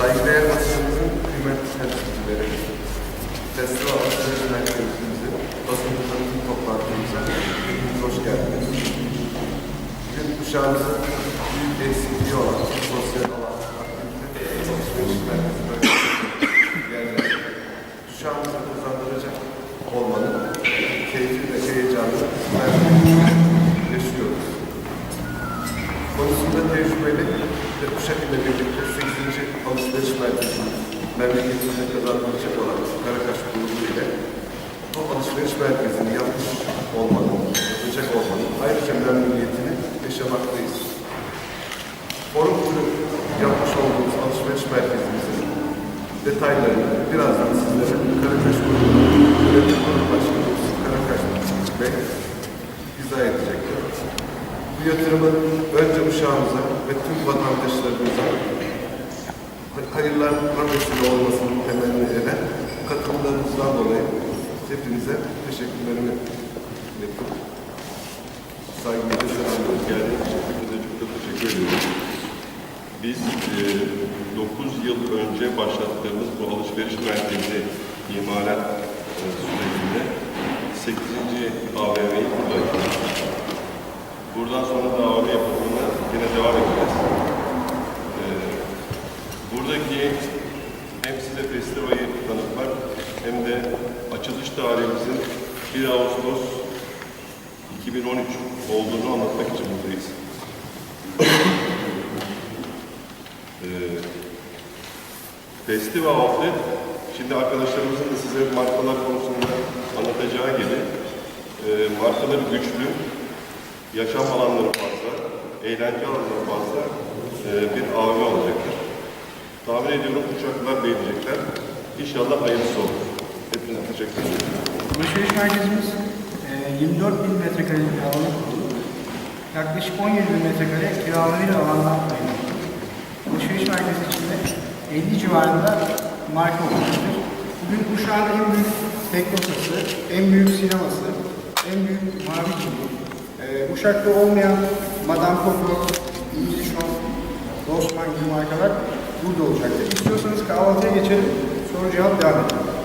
saygıdeğer basınımızın kıymetli temsilcileri, festival alışveriş merkezimizin, basın tanıtım toplantımıza hepiniz hoş geldiniz. Bugün kuşağımızın büyük eksikliği olan sosyal alan, aktivite, alışveriş merkezinde yerler, kuşağımızı kazandıracak olmanın keyfi ve heyecanını yaşıyoruz konusunda tecrübeli ve kuşak ile birlikte 8. alışveriş merkezini memleketimize kazandıracak olan Karakaş grubu ile bu alışveriş merkezini yapmış olmanın, yapacak olmanın ayrıca memnuniyetini yaşamaktayız. Forum turu yapmış olduğumuz alışveriş merkezimizin detaylarını birazdan sizlere Karakaş grubunun yönetim kurulu başkanımız Karakaş Bey izah edecektir. Bu yatırımın önce uşağımıza ve tüm vatandaşlarımıza hayırlarına vesile olmasını temenni eden katılımlarınızdan dolayı hepinize teşekkürlerimi iletiyorum. Saygıyla selamlıyorum. Geldiğiniz için hepinize çok çok teşekkür ediyoruz. Biz 9 yıl önce başlattığımız bu alışveriş merkezi imalat e, sürecinde 8. AVM'yi de açılış tarihimizin 1 Ağustos 2013 olduğunu anlatmak için buradayız. Ee, Festival Outlet, şimdi arkadaşlarımızın da size markalar konusunda anlatacağı gibi e, markaları güçlü, yaşam alanları fazla, eğlence alanları fazla e, bir AVM olacaktır. Tahmin ediyorum uçaklar beğenecekler. İnşallah hayırlısı olur. Hepinize teşekkür ederim. Alışveriş merkezimiz e, 24 bin metrekare bir. Yaklaşık 17 bin metrekare kiralanabilir alandan kaynaklı. Alışveriş merkezi içinde 50 civarında marka olmaktadır. Bugün Uşak'ın en büyük teknosası, en büyük sineması, en büyük mavi çubuğu. E, Uşak'ta olmayan Madame Coco, English Home, Rossmann gibi markalar burada olacaktır. İstiyorsanız kahvaltıya geçelim, soru cevap devam edelim.